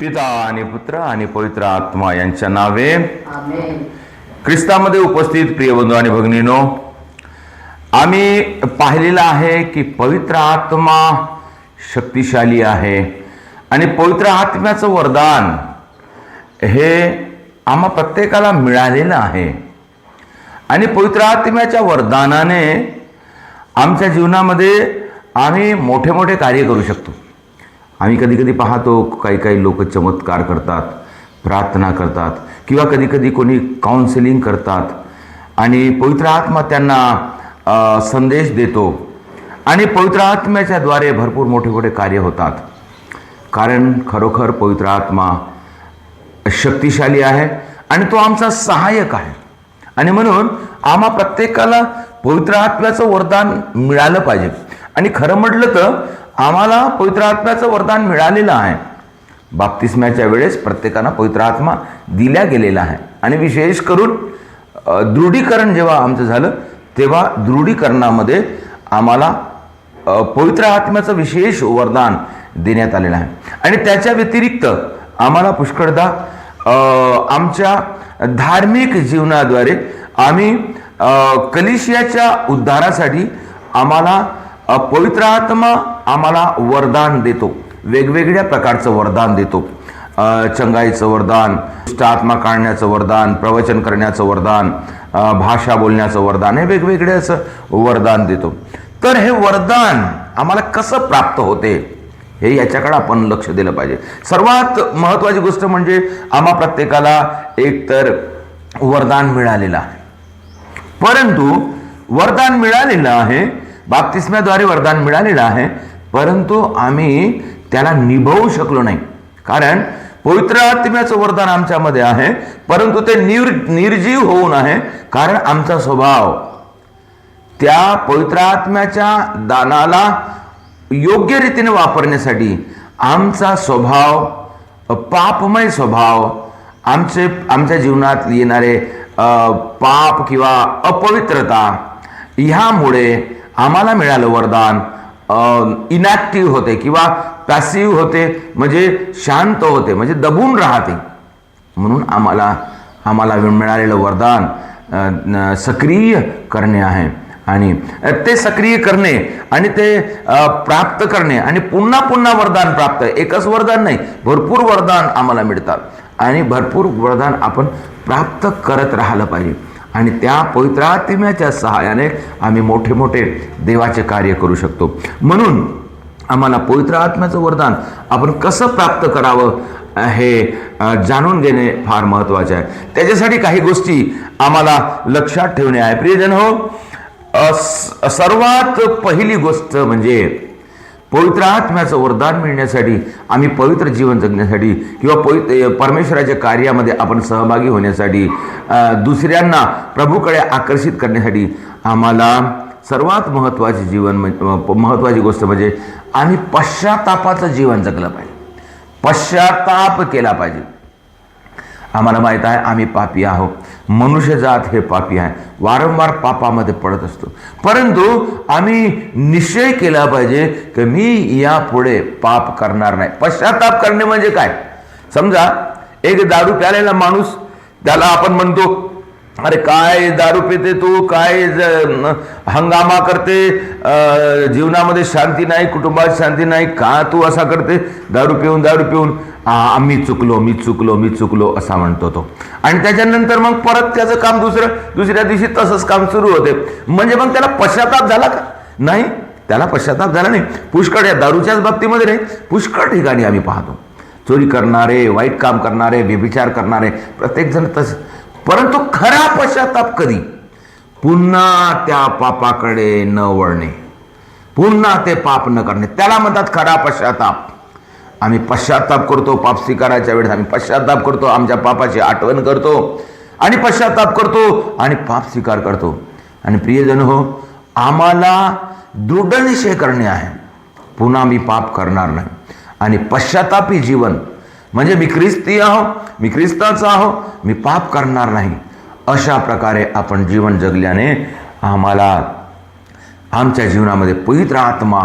पिता आणि पुत्र आणि पवित्र आत्मा यांच्या नावे ख्रिस्तामध्ये उपस्थित प्रिय बंधू आणि भगिनीनो आम्ही पाहिलेलं आहे की पवित्र आत्मा शक्तिशाली आहे आणि पवित्र आत्म्याचं वरदान हे आम्हा प्रत्येकाला मिळालेलं आहे. आणि पवित्र आत्म्याच्या वरदानाने आमच्या जीवनामध्ये आम्ही मोठे मोठे कार्य करू शकतो. आम्ही कधीकधी पाहतो काही काही लोक चमत्कार करतात प्रार्थना करतात किंवा कधीकधी कोणी काउन्सिलिंग करतात. आणि पवित्र आत्मा त्यांना संदेश देतो. आणि पवित्र आत्म्याच्या द्वारे भरपूर मोठे मोठे कार्य होतात. कारण खरोखर पवित्र आत्मा शक्तिशाली आहे आणि तो आमचा सहाय्यक आहे. आणि म्हणून आम्हा प्रत्येकाला पवित्र आत्म्याचं वरदान मिळालं पाहिजे. आणि खरं म्हटलं तर आम्हाला पवित्र आत्म्याचं वरदान मिळालेलं आहे. बाप्तिस्म्याच्या वेळेस प्रत्येकानं पवित्र आत्मा दिल्या गेलेला आहे. आणि विशेष करून दृढीकरण जेव्हा आमचं झालं तेव्हा दृढीकरणामध्ये आम्हाला पवित्र आत्म्याचं विशेष वरदान देण्यात आलेलं आहे. आणि त्याच्या व्यतिरिक्त आम्हाला पुष्कळदा आमच्या धार्मिक जीवनाद्वारे आम्ही कलिशियाच्या उद्धारासाठी आम्हाला पवित्र आत्मा आम्हाला वरदान देतो. वेगवेगळ्या प्रकारचं वरदान देतो. चंगाईचं वरदान आत्मा काढण्याचं वरदान प्रवचन करण्याचं वरदान भाषा बोलण्याचं वरदान हे वेगवेगळे असं वरदान देतो. तर हे वरदान आम्हाला कसं प्राप्त होते? हे याच्याकडे आपण लक्ष दिलं पाहिजे. सर्वात महत्त्वाची गोष्ट म्हणजे आम्हा प्रत्येकाला एक तर वरदान मिळालेलं आहे. परंतु वरदान मिळालेलं आहे बाप्तिस्म्याद्वारे वरदान मिळालेलं आहे परंतु आम्ही त्याला निभवू शकलो नाही. कारण पवित्र आत्म्याचं वरदान आमच्यामध्ये आहे परंतु ते निर निर्जीव होऊन आहे कारण आमचा स्वभाव त्या पवित्र आत्म्याच्या दानाला योग्य रीतीने वापरण्यासाठी आमचा स्वभाव पापमय स्वभाव आमचे आमच्या जीवनात येणारे पाप किंवा अपवित्रता ह्यामुळे आम्हाला मिळालं वरदान. इनॅक्टिव्ह होते किंवा पॅसिव्ह होते म्हणजे शांत होते म्हणजे दबून राहते. म्हणून आम्हाला आम्हाला मिळालेलं वरदान सक्रिय करणे आहे. आणि ते सक्रिय करणे आणि ते प्राप्त करणे आणि पुन्हा पुन्हा वरदान प्राप्त. एकच वरदान नाही भरपूर वरदान आम्हाला मिळतात. आणि भरपूर वरदान आपण प्राप्त करत राहिलं पाहिजे. आणि त्या पवित्र आत्म्याच्या सहाय्याने आम्ही मोठे मोठे देवाचे कार्य करू शकतो. म्हणून आम्हाला पवित्र आत्म्याचं वरदान आपण कसं प्राप्त करावं हे जाणून घेणे फार महत्त्वाचे आहे. त्याच्यासाठी काही गोष्टी आम्हाला लक्षात ठेवणे आहे. प्रियजन हो सर्वात पहिली गोष्ट म्हणजे पवित्र आत्म्याचं वरदान मिळण्यासाठी आम्ही पवित्र जीवन जगण्यासाठी किंवा पवित्र परमेश्वराच्या कार्यामध्ये आपण सहभागी होण्यासाठी दुसऱ्यांना प्रभूकडे आकर्षित करण्यासाठी आम्हाला सर्वात महत्त्वाचे जीवन महत्त्वाची गोष्ट म्हणजे आम्ही पश्चातापाचं जीवन जगलं पाहिजे. पश्चाताप केला पाहिजे. आम्हाला माहीत आहे आम्ही पापी आहोत. मनुष्यजात हे पापी आहे. वारंवार पापामध्ये पडत असतो. परंतु आम्ही निश्चय केला पाहिजे की मी यापुढे पाप करणार नाही. पश्चाताप करणे म्हणजे काय? समजा एक दारू प्यालेला माणूस त्याला आपण म्हणतो अरे काय दारू पिते तू? काय हंगामा करते? जीवनामध्ये शांती नाही कुटुंबात शांती नाही का तू असा करते? दारू पिऊन दारू पिऊन. आम्ही मी चुकलो मी चुकलो मी चुकलो असा म्हणतो तो. आणि त्याच्यानंतर मग परत त्याचं काम दुसरं दुसऱ्या दिवशी तसंच काम सुरू होते. म्हणजे मग त्याला पश्चाताप झाला का? नाही त्याला पश्चाताप झाला नाही. पुष्कळ या दारूच्याच बाबतीमध्ये नाही पुष्कळ ठिकाणी आम्ही पाहतो. चोरी करणारे वाईट काम करणारे व्यभिचार करणारे प्रत्येकजण तस. परंतु खरा पश्चाताप कधी? पुन्हा त्या पापाकडे न वळणे. पुन्हा ते पाप न करणे. त्याला म्हणतात खरा पश्चाताप. आम्ही पश्चाताप करतो पाप स्वीकाराच्या वेळेस आम्ही पश्चाताप करतो आमच्या पापाची आठवण करतो आणि पश्चाताप करतो आणि पाप स्वीकार करतो. आणि प्रियजन हो आम्हाला दृढ निश्चय करणे आहे. पुन्हा मी पाप करणार नाही. आणि पश्चातापी जीवन म्हणजे मी ख्रिस्ती आहो मी ख्रिस्ताच आहो मी पाप करणार नाही. अशा प्रकारे आपण जीवन जगल्याने आम्हाला आमच्या जीवनामध्ये पवित्र आत्मा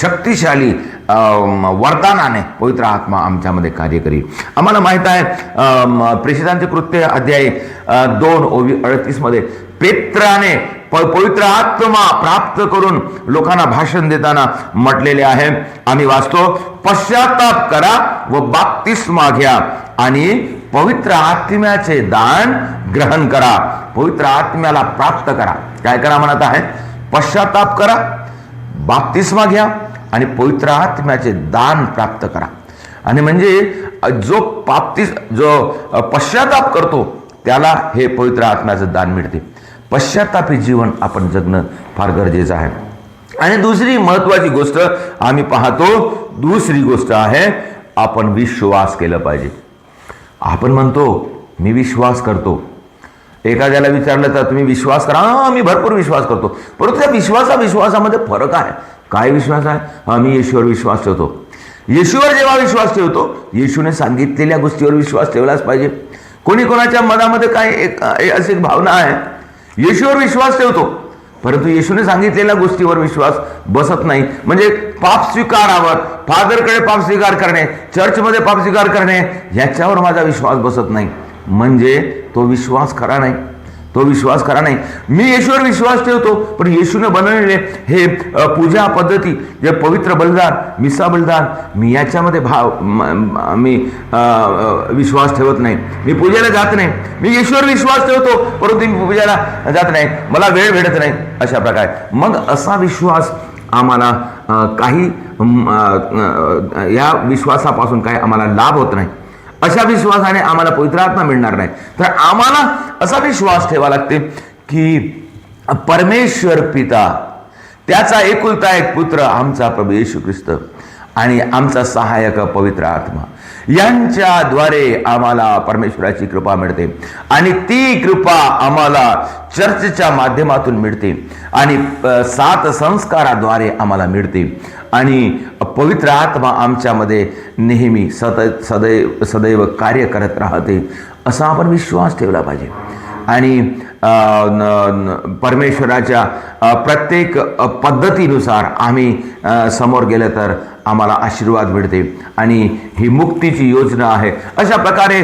शक्तिशाली वरदानाने पवित्र आत्मा आमच्यामध्ये कार्य करी. आम्हाला माहीत आहे प्रेषितांचे कृत्य अध्याय दोन ओवी अडतीसमध्ये पेत्राने पवित्र आत्मा प्राप्त करून लोकांना भाषण देताना म्हटलेले आहे. आम्ही वाचतो पश्चाताप करा व बाप्तिस्मा घ्या आणि पवित्र आत्म्याचे दान ग्रहण करा. पवित्र आत्म्याला प्राप्त करा. काय करा म्हणत आहे? पश्चाताप करा बाप्तिस्मा घ्या आणि पवित्र आत्म्याचे दान प्राप्त करा. आणि म्हणजे जो बाप्तिस जो पश्चाताप करतो त्याला हे पवित्र आत्म्याचं दान मिळते. पश्चातापी जीवन आपण जगणं फार गरजेचं आहे. आणि दुसरी महत्वाची गोष्ट आम्ही पाहतो दुसरी गोष्ट आहे आपण विश्वास केलं पाहिजे. आपण म्हणतो मी विश्वास करतो. एखाद्याला विचारलं तर तुम्ही विश्वास करा. हां मी भरपूर विश्वास करतो. परंतु त्या विश्वासा विश्वासामध्ये फरक आहे. काय विश्वास आहे? हा मी येशूवर विश्वास ठेवतो. येशूवर जेव्हा विश्वास ठेवतो येशूने सांगितलेल्या गोष्टीवर विश्वास ठेवलाच पाहिजे. कोणी कोणाच्या मनामध्ये काय एक एक अशी एक भावना आहे येशूवर विश्वास ठेवतो. परंतु येशूने सांगितलेल्या गोष्टीवर विश्वास बसत नाही. म्हणजे पाप स्वीकारावर फादरकडे पाप स्वीकार करणे चर्चमध्ये पाप स्वीकार करणे ह्याच्यावर माझा विश्वास बसत नाही. म्हणजे तो विश्वास खरा नाही. तो विश्वास करा नाही. मी येशूवर विश्वास ठेवतो पण येशूने बनवलेले हे पूजा पद्धती जे पवित्र बलिदान मिसा बलिदान मी याच्यामध्ये भाव मी विश्वास ठेवत नाही. मी पूजेला जात नाही. मी येशूवर विश्वास ठेवतो परंतु मी पूजेला जात नाही. मला वेळ भेटत नाही अशा प्रकारे. मग असा विश्वास आम्हाला काही या विश्वासापासून काही आम्हाला लाभ होत नाही. अशा विश्वासाने आम्हाला पवित्र आत्मा मिळणार नाही. तर आम्हाला असा विश्वास ठेवा लागते की परमेश्वर पिता त्याचा एकुलता एक पुत्र आमचा प्रभू येशू ख्रिस्त आणि आमचा सहाय्यक पवित्र आत्मा. यांच्याद्वारे आम्हाला परमेश्वराची कृपा मिळते आणि ती कृपा आम्हाला चर्चच्या माध्यमातून मिळते आणि सात संस्काराद्वारे आम्हाला मिळते. आणि पवित्र आत्मा आमच्यामध्ये नेहमी सद सदैव सदैव कार्य करत राहते असा आपण विश्वास ठेवला पाहिजे. आणि न- परमेश्वराच्या प्रत्येक पद्धतीनुसार आम्ही समोर गेलं तर आम्हाला आशीर्वाद मिळते आणि ही मुक्तीची योजना आहे. अशा प्रकारे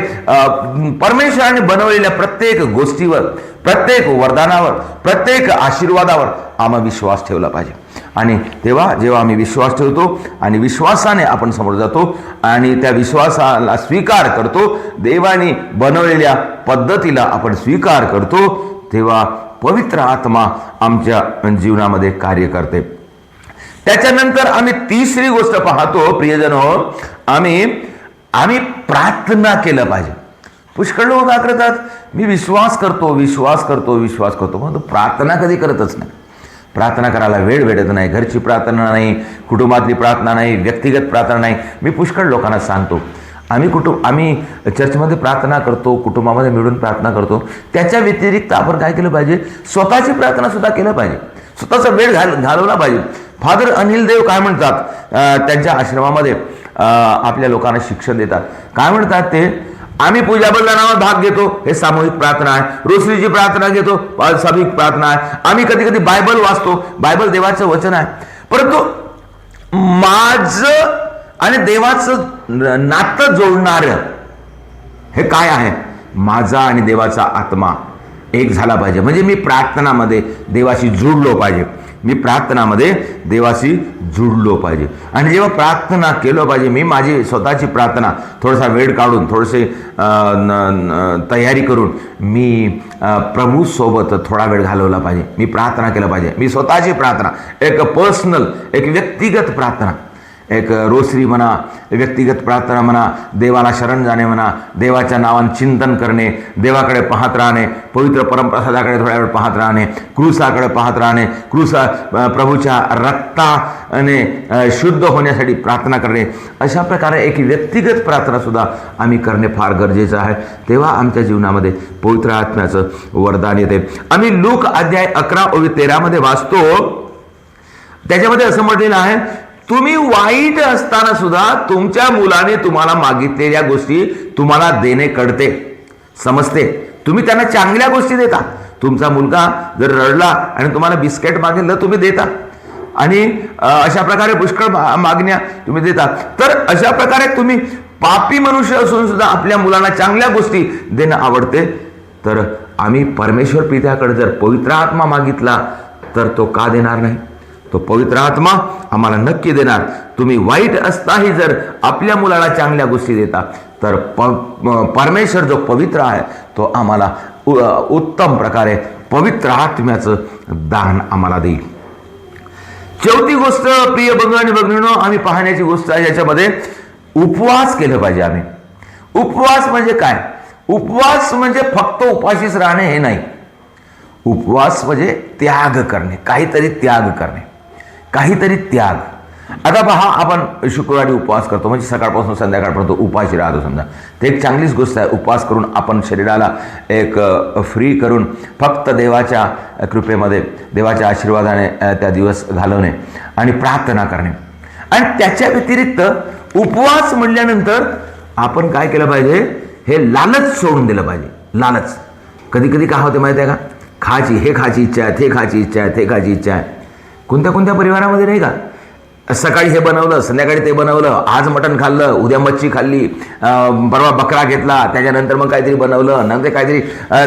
परमेश्वराने बनवलेल्या प्रत्येक गोष्टीवर प्रत्येक वरदानावर प्रत्येक आशीर्वादावर आम्हा विश्वास ठेवला पाहिजे. आणि तेव्हा जेव्हा आम्ही विश्वास ठेवतो आणि विश्वासाने आपण समोर जातो आणि त्या विश्वासाला स्वीकार करतो देवाने बनवलेल्या पद्धतीला आपण स्वीकार करतो तेव्हा पवित्र आत्मा आमच्या जीवनामध्ये कार्य करते. त्याच्यानंतर आम्ही तिसरी गोष्ट पाहतो प्रियजन हो आम्ही आम्ही प्रार्थना केलं पाहिजे. पुष्कळ लोक काय करतात मी विश्वास करतो विश्वास करतो विश्वास करतो. म्हणून प्रार्थना कधी करतच नाही. प्रार्थना करायला वेळ भेटत नाही घरची प्रार्थना नाही कुटुंबातली प्रार्थना नाही व्यक्तिगत प्रार्थना नाही. मी पुष्कळ लोकांना सांगतो आम्ही कुटुंब आम्ही चर्चमध्ये प्रार्थना करतो कुटुंबामध्ये मिळून प्रार्थना करतो. त्याच्या व्यतिरिक्त आपण काय केलं पाहिजे? स्वतःची प्रार्थनासुद्धा केलं पाहिजे. स्वतःचा वेळ घाल घालवला पाहिजे. फादर अनिल देव काय म्हणतात? त्यांच्या आश्रमामध्ये आपल्या लोकांना शिक्षण देतात. काय म्हणतात ते? आम्ही पूजा बलिदानावर भाग घेतो. हे सामूहिक प्रार्थना आहे. रोसरीची प्रार्थना घेतो. सामूहिक प्रार्थना आहे. आम्ही कधी कधी बायबल वाचतो. बायबल देवाचं वचन आहे. परंतु माझं आणि देवाचं नातं जोडणारं हे काय आहे? माझा आणि देवाचा आत्मा. एक झाला पाहिजे. म्हणजे मी प्रार्थनामध्ये देवाशी जुडलो पाहिजे. मी प्रार्थनामध्ये देवाशी जुडलो पाहिजे. आणि जेव्हा प्रार्थना केलं पाहिजे मी माझी स्वतःची प्रार्थना थोडासा वेळ काढून थोडेसे न- तयारी करून मी प्रभूसोबत थोडा वेळ घालवला पाहिजे. मी प्रार्थना केलं पाहिजे. मी स्वतःची प्रार्थना एक पर्सनल एक व्यक्तिगत प्रार्थना एक रोसरी म्हणा व्यक्तिगत प्रार्थना म्हणा देवाला शरण जाणे म्हणा देवाच्या नावान चिंतन करणे देवाकडे पाहत राहणे पवित्र परमप्रसादाकडे थोड्या वेळ पाहत राहणे क्रुसाकडे पाहत राहणे क्रुसा प्रभूच्या रक्ताने शुद्ध होण्यासाठी प्रार्थना करणे अशा प्रकारे एक व्यक्तिगत प्रार्थनासुद्धा आम्ही करणे फार गरजेचं आहे. तेव्हा आमच्या जीवनामध्ये पवित्र आत्म्याचं वरदान येते. आम्ही लूक अध्याय अकरा ओवी तेरामध्ये वाचतो. त्याच्यामध्ये असं म्हटलेलं आहे तुम्ही वाईट असताना सुद्धा तुमच्या मुलाने तुम्हाला मागितलेल्या गोष्टी तुम्हाला देणे कळते. समजते? तुम्ही त्यांना चांगल्या गोष्टी देता. तुमचा मुलगा जर रडला आणि तुम्हाला बिस्किट मागितलं तुम्ही देता. आणि अशा प्रकारे पुष्कळ मागण्या तुम्ही देता. तर अशा प्रकारे तुम्ही पापी मनुष्य असून सुद्धा आपल्या मुलांना चांगल्या गोष्टी देणं आवडते. तर आम्ही परमेश्वर पित्याकडे जर पवित्र आत्मा मागितला तर तो का देणार नाही? तो पवित्र आत्मा आम्हाला नक्की देणार. तुम्ही वाईट असताही जर आपल्या मुलाला चांगल्या गोष्टी देता तर प परमेश्वर जो पवित्र आहे तो आम्हाला उत्तम प्रकारे पवित्र आत्म्याचं दान आम्हाला देईल. चौथी गोष्ट प्रिय बंग आणि बघणं आम्ही पाहण्याची गोष्ट आहे याच्यामध्ये उपवास केलं पाहिजे आम्ही. उपवास म्हणजे काय? उपवास म्हणजे फक्त उपाशीच राहणे हे नाही. उपवास म्हणजे त्याग करणे काहीतरी त्याग करणे. काहीतरी त्याग. आता पहा आपण शुक्रवारी उपवास करतो म्हणजे सकाळपासून संध्याकाळपर्यंत उपाशी राहतो समजा. ते एक चांगलीच गोष्ट आहे उपवास करून आपण शरीराला एक फ्री करून फक्त देवाच्या कृपेमध्ये देवाच्या आशीर्वादाने त्या दिवस घालवणे आणि प्रार्थना करणे. आणि त्याच्या व्यतिरिक्त उपवास म्हणल्यानंतर आपण काय केलं पाहिजे? हे लालच सोडून दिलं पाहिजे. लालच. कधी कधी काय होते माहिती आहे का? खायची हे खायची इच्छा आहे ते खायची इच्छा आहे ते खायची इच्छा आहे. कोणत्या कोणत्या परिवारामध्ये नाही का? सकाळी हे बनवलं संध्याकाळी ते बनवलं आज मटण खाल्लं उद्या मच्छी खाल्ली परवा बकरा घेतला त्याच्यानंतर मग काहीतरी बनवलं नंतर काहीतरी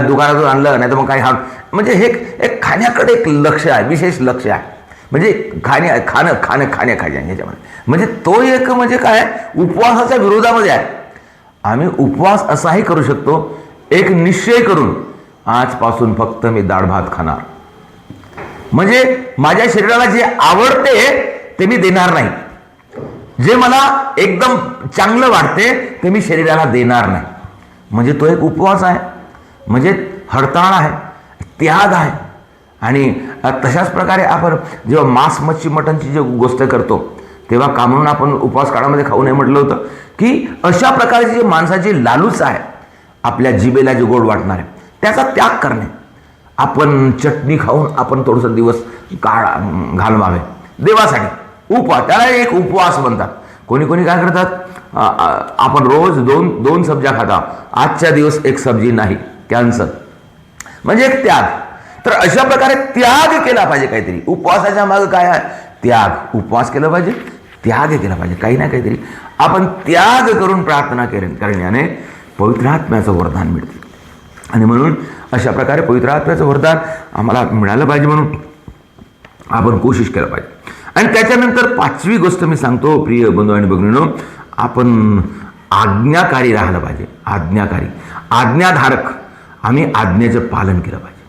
दुकानातून आणलं नाही तर मग काही हा म्हणजे हे एक खाण्याकडे एक लक्ष आहे विशेष लक्ष आहे. म्हणजे खाणे खाणं खाणं खाण्या खाण्या ह्याच्यामध्ये. म्हणजे तो एक म्हणजे काय उपवासाच्या विरोधामध्ये आहे. आम्ही उपवास असाही करू शकतो एक निश्चय करून आजपासून फक्त मी डाळ भात खाणार. म्हणजे माझ्या शरीराला जे आवडते ते मी देणार नाही. जे मला एकदम चांगलं वाटते ते मी शरीराला देणार नाही. म्हणजे तो एक उपवास आहे. म्हणजे हडताळ आहे त्याग आहे. आणि तशाच प्रकारे आपण जेव्हा मांस मच्छी मटणची जी गोष्ट करतो तेव्हा का म्हणून आपण उपवास काळामध्ये खाऊ नये म्हटलं होतं की अशा प्रकारची जी माणसाची लालूच आहे आपल्या जिबेला जे गोड वाटणार आहे त्याचा त्याग करणे. आपण चटणी खाऊन आपण थोडंसं दिवस काळ घालवावे देवासाठी उपवास त्याला एक उपवास म्हणतात. कोणी कोणी काय करतात? आपण रोज दोन दोन सब्जा खाता. आजच्या दिवस एक सब्जी नाही कॅन्सर म्हणजे एक त्याग. तर अशा प्रकारे त्याग केला पाहिजे काहीतरी. उपवासाच्या मागे काय आहे? त्याग. उपवास केला पाहिजे. त्याग केला पाहिजे. काही ना काहीतरी. आपण त्याग करून प्रार्थना केल्या करण्याने पवित्र आत्म्याचं वरदान मिळते. आणि म्हणून अशा प्रकारे पवित्र आत्म्याचं वरदान आम्हाला मिळालं पाहिजे म्हणून आपण कोशिश केलं पाहिजे. आणि त्याच्यानंतर पाचवी गोष्ट मी सांगतो प्रिय बंधू आणि बघणीनो आपण आज्ञाकारी राहिलं पाहिजे. आज्ञाकारी. आज्ञाधारक. आम्ही आज्ञेचं पालन केलं पाहिजे.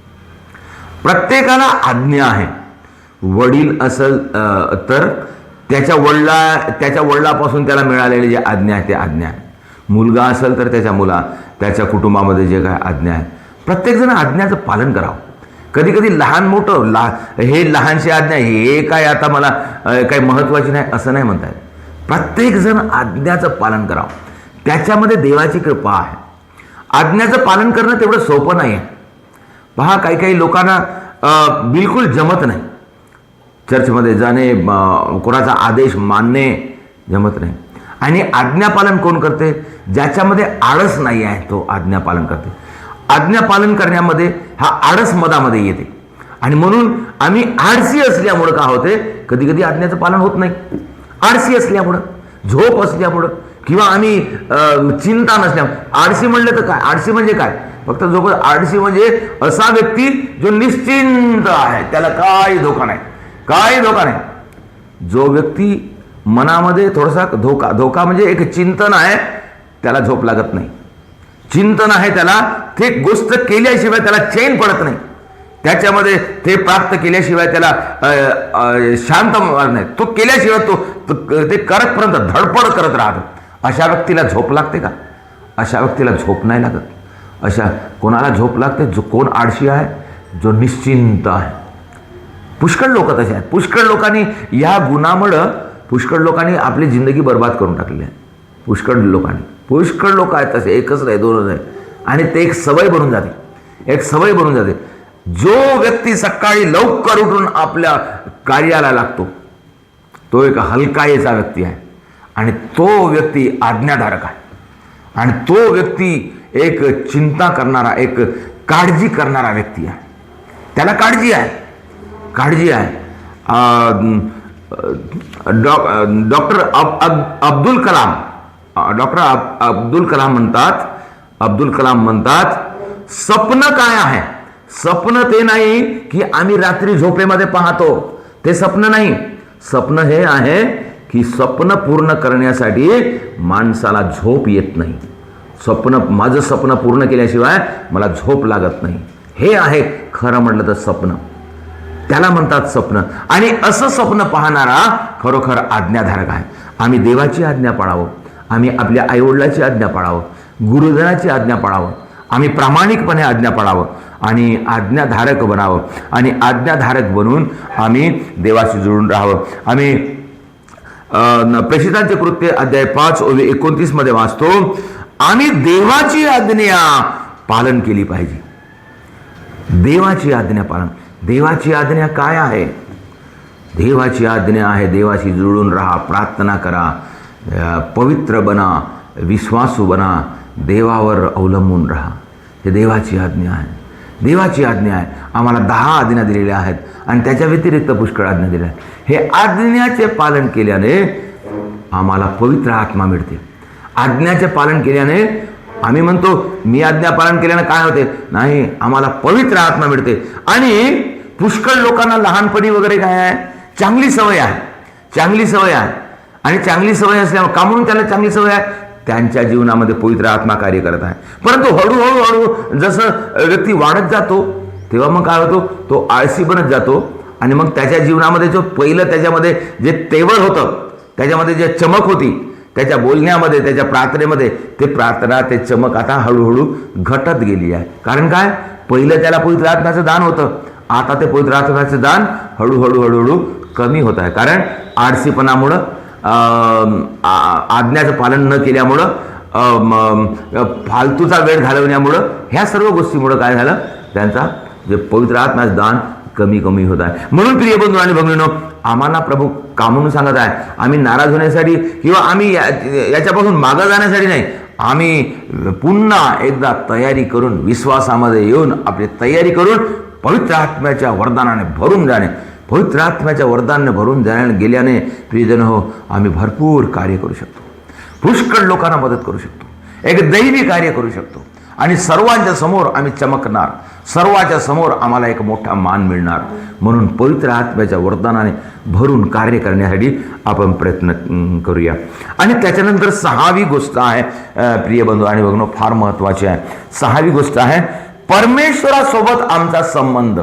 प्रत्येकाला आज्ञा आहे. वडील असेल तर त्याच्या वडिला त्याच्या वडिलापासून त्याला मिळालेली जी आज्ञा आहे ते आज्ञा आहे. मुलगा असेल तर त्याच्या मुला त्याच्या कुटुंबामध्ये जे काय आज्ञा आहे प्रत्येकजण आज्ञाचं पालन करावं. कधी कधी लहान मोठं ला हे लहानशी आज्ञा हे काय आता मला काही महत्त्वाची नाही असं नाही म्हणता येत. प्रत्येकजण आज्ञाचं पालन करावं. त्याच्यामध्ये देवाची कृपा आहे. आज्ञाचं पालन करणं तेवढं सोपं नाही आहे पहा काही काही लोकांना बिलकुल जमत नाही. चर्चमध्ये जाणे कोणाचा आदेश मानणे जमत नाही. आणि आज्ञापालन कोण करते? ज्याच्यामध्ये आळस नाही आहे तो आज्ञापालन करते. आज्ञापालन करण्यामध्ये हा आळस मधामध्ये येते. आणि म्हणून आम्ही आळसी असल्यामुळं का होते? कधी कधी आज्ञाचं पालन होत नाही. आळसी असल्यामुळं झोप असल्यामुळं किंवा आम्ही चिंता नसल्यामुळे. आळशी म्हणलं तर काय? आळशी म्हणजे काय? फक्त झोप आळशी म्हणजे असा व्यक्ती जो निश्चिंत आहे. त्याला काही धोका नाही. काही धोका नाही. जो व्यक्ती मनामध्ये थोडासा धोका धोका म्हणजे एक चिंतन आहे त्याला झोप लागत नाही. चिंतन आहे त्याला ते गोष्ट केल्याशिवाय त्याला चैन पडत नाही. त्याच्यामध्ये ते प्राप्त केल्याशिवाय त्याला शांत नाही. तो केल्याशिवाय तो ते करतपर्यंत धडपड करत राहतो. अशा व्यक्तीला झोप लागते का? अशा व्यक्तीला झोप नाही लागत. अशा कोणाला झोप लागते? जो कोण आळशी आहे जो निश्चिंत आहे. पुष्कळ लोक तसे आहेत. पुष्कळ लोकांनी या गुणामुळं पुष्कळ लोकांनी आपली जिंदगी बर्बाद करून टाकली आहे. पुष्कळ लोकांनी. पुष्कळ लोक आहेत तसे एकच नाही दोनच नाही. आणि ते एक सवय बनून जाते. एक सवय बनून जाते. जो व्यक्ती सकाळी लवकर उठून आपल्या कार्याला लागतो तो एक हलकाईचा व्यक्ती आहे. आणि तो व्यक्ती आज्ञाधारक आहे. आणि तो व्यक्ती एक चिंता करणारा एक काळजी करणारा व्यक्ती आहे. त्याला काळजी आहे. काळजी आहे. डॉ डॉक्टर अब, अब, अब्दुल कलाम डॉक्टर अब्दुल कलाम म्हणतात अब्दुल कलाम म्हणतात स्वप्न काय आहे? स्वप्न ते नाही की आम्ही रात्री झोपेमध्ये पाहतो. ते स्वप्न नाही. स्वप्न हे आहे की स्वप्न पूर्ण करण्यासाठी माणसाला झोप येत नाही. स्वप्न माझं स्वप्न पूर्ण केल्याशिवाय मला झोप लागत नाही. हे आहे खरं म्हटलं तर स्वप्न. त्याला म्हणतात स्वप्न. आणि असं स्वप्न पाहणारा खरोखर आज्ञाधारक आहे. आम्ही देवाची आज्ञा पाळावं. आम्ही आपल्या आईवडिलाची आज्ञा पाळावं गुरुजनाची आज्ञा पाळावं आम्ही प्रामाणिकपणे आज्ञा पाळावं आणि आज्ञाधारक बनावं. आणि आज्ञाधारक बनून आम्ही देवाशी जुळून राहावं. आम्ही प्रेषितांचे कृत्य अध्याय पाच ओवे एकोणतीसमध्ये वाचतो आम्ही देवाची आज्ञा पालन केली पाहिजे. देवाची आज्ञा पालन. देवाची आज्ञा काय आहे? देवाची आज्ञा आहे देवाशी जुळून राहा प्रार्थना करा. पवित्र बना विश्वासू बना देवावर अवलंबून राहा. हे देवाची आज्ञा आहे. देवाची आज्ञा आहे. आम्हाला दहा आज्ञा दिलेल्या आहेत आणि त्याच्या व्यतिरिक्त पुष्कळ आज्ञा दिल्या आहेत. हे आज्ञाचे पालन केल्याने आम्हाला पवित्र आत्मा मिळते. आज्ञाचे पालन केल्याने आम्ही म्हणतो मी आज्ञा पालन केल्याने काय होते? नाही आम्हाला पवित्र आत्मा मिळते. आणि पुष्कळ लोकांना लहानपणी वगैरे काय आहे? चांगली सवय आहे. चांगली सवय आहे. आणि चांगली सवय असल्यामुळे का म्हणून त्याला चांगली सवय आहे? त्यांच्या जीवनामध्ये पवित्र आत्मा कार्य करत आहे. परंतु हळूहळू हळू जसं व्यक्ती वाढत जातो तेव्हा मग काय होतो? तो आळशी बनत जातो. आणि मग त्याच्या जीवनामध्ये जो पहिलं त्याच्यामध्ये जे तेवर होतं त्याच्यामध्ये जे चमक होती त्याच्या बोलण्यामध्ये त्याच्या प्रार्थनेमध्ये ते प्रार्थना ते चमक आता हळूहळू घटत गेली आहे. कारण काय? पहिलं त्याला पवित्र आत्म्याचं दान होतं. आता ते पवित्र आत्म्याचं दान हळूहळू हळूहळू कमी होत आहे. कारण आळशीपणामुळं आज्ञाचं पालन न केल्यामुळं फालतूचा वेळ घालवण्यामुळं ह्या सर्व गोष्टीमुळं काय झालं? त्यांचा जे पवित्र आत्म्याचं दान कमी कमी होत आहे. म्हणून प्रिय बंधू आणि भगिनीनो आम्हाला प्रभू का म्हणून सांगत आहे आम्ही नाराज होण्यासाठी किंवा आम्ही या- याच्यापासून मागं जाण्यासाठी नाही आम्ही पुन्हा एकदा तयारी करून विश्वासामध्ये येऊन आपली तयारी करून पवित्र आत्म्याच्या वरदानाने भरून जाणे. पवित्र आत्म्याच्या वरदानाने भरून जाण्या गेल्याने प्रियजन हो आम्ही भरपूर कार्य करू शकतो. पुष्कळ लोकांना मदत करू शकतो. एक दैवी कार्य करू शकतो. आणि सर्वांच्या समोर आम्ही चमकणार. सर्वांच्या समोर आम्हाला एक मोठा मान मिळणार. म्हणून पवित्र आत्म्याच्या वरदानाने भरून कार्य करण्यासाठी आपण प्रयत्न करूया. आणि त्याच्यानंतर सहावी गोष्ट आहे प्रिय बंधू आणि बघणं फार महत्त्वाची आहे. सहावी गोष्ट आहे परमेश्वरासोबत आमचा संबंध.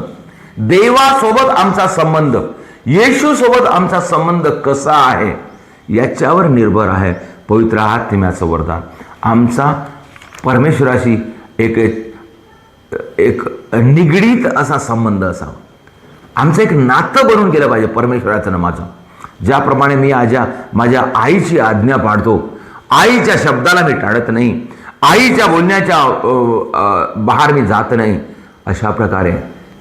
देवासोबत आमचा संबंध येशूसोबत आमचा संबंध कसा आहे याच्यावर निर्भर आहे. पवित्र आत्म्याचं वरदान. आमचा परमेश्वराशी एक एक निगडीत असा संबंध असावा. आमचं एक नातं बनून गेलं पाहिजे परमेश्वराचं ना माझं. ज्याप्रमाणे मी आज्या माझ्या आईची आज्ञा पाडतो आईच्या शब्दाला मी टाळत नाही आईच्या बोलण्याच्या बाहेर मी जात नाही अशा प्रकारे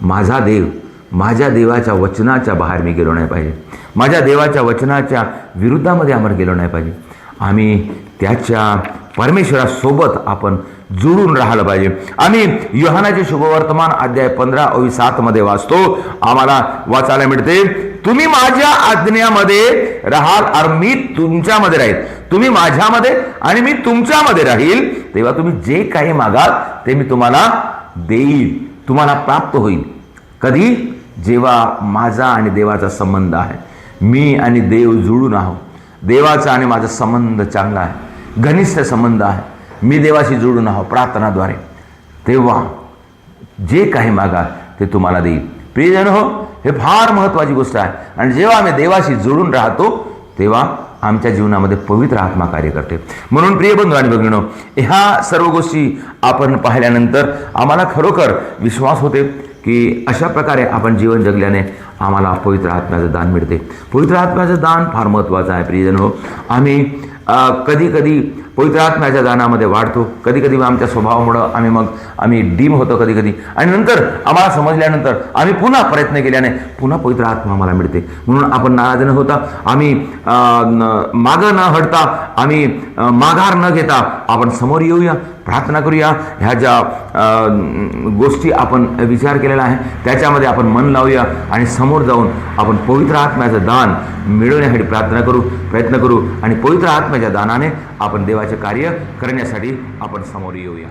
माझा देव माझ्या देवाच्या वचनाच्या बाहेर मी गेलो नाही पाहिजे. माझ्या देवाच्या वचनाच्या विरुद्धामध्ये आम्हाला गेलो नाही पाहिजे. आम्ही त्याच्या परमेश्वरासोबत आपण जुळून राहिलं पाहिजे. आम्ही योहानाचे शुभवर्तमान अध्याय पंधरा अवी सातमध्ये वाचतो. आम्हाला वाचायला मिळते तुम्ही माझ्या आज्ञामध्ये राहाल आणि मी तुमच्यामध्ये राहील. तुम्ही माझ्यामध्ये आणि मी तुमच्यामध्ये राहील. तेव्हा तुम्ही जे काही मागाल ते मी तुम्हाला देईल. तुम्हाला प्राप्त होईल. कधी? जेव्हा माझा आणि देवाचा संबंध आहे. मी आणि देव जुळून आहोत. देवाचा आणि माझा संबंध चांगला आहे. घनिष्ठ संबंध आहे. मी देवाशी जुळून आहो प्रार्थनाद्वारे. तेव्हा जे काही मागा ते तुम्हाला देईल. प्रियजन हो हे फार महत्त्वाची गोष्ट आहे. आणि जेव्हा आम्ही देवाशी जुळून राहतो तेव्हा आमच्या जीवनामध्ये पवित्र आत्मा कार्य करते. म्हणून प्रिय बंधू आणि भगिनो ह्या सर्व गोष्टी आपण पाहिल्यानंतर आम्हाला खरोखर विश्वास होते की अशा प्रकारे आपण जीवन जगल्याने आम्हाला पवित्र आत्म्याचं दान मिळते. पवित्र आत्म्याचं दान फार महत्त्वाचं आहे प्रियजन. हो आम्ही कधी कधी पवित्र आत्म्याच्या दानामध्ये वाढतो. कधी कधी आमच्या स्वभावामुळं आम्ही मग आम्ही डीम होतो कधी कधी आणि नंतर आम्हाला समजल्यानंतर आम्ही पुन्हा प्रयत्न केल्याने पुन्हा पवित्र आत्मा आम्हाला मिळते. म्हणून आपण नाराज न होता. आम्ही न- मागं न हटता आम्ही माघार न घेता आपण समोर येऊया प्रार्थना करूया. ह्या ज्या गोष्टी आपण विचार केलेला आहे त्याच्यामध्ये आपण मन लावूया आणि समोर जाऊन आपण पवित्र आत्म्याचं दान मिळवण्यासाठी प्रार्थना करू प्रयत्न करू आणि पवित्र आत्म्याच्या दानाने आपण देवाचे कार्य करण्यासाठी आपण समोर येऊया.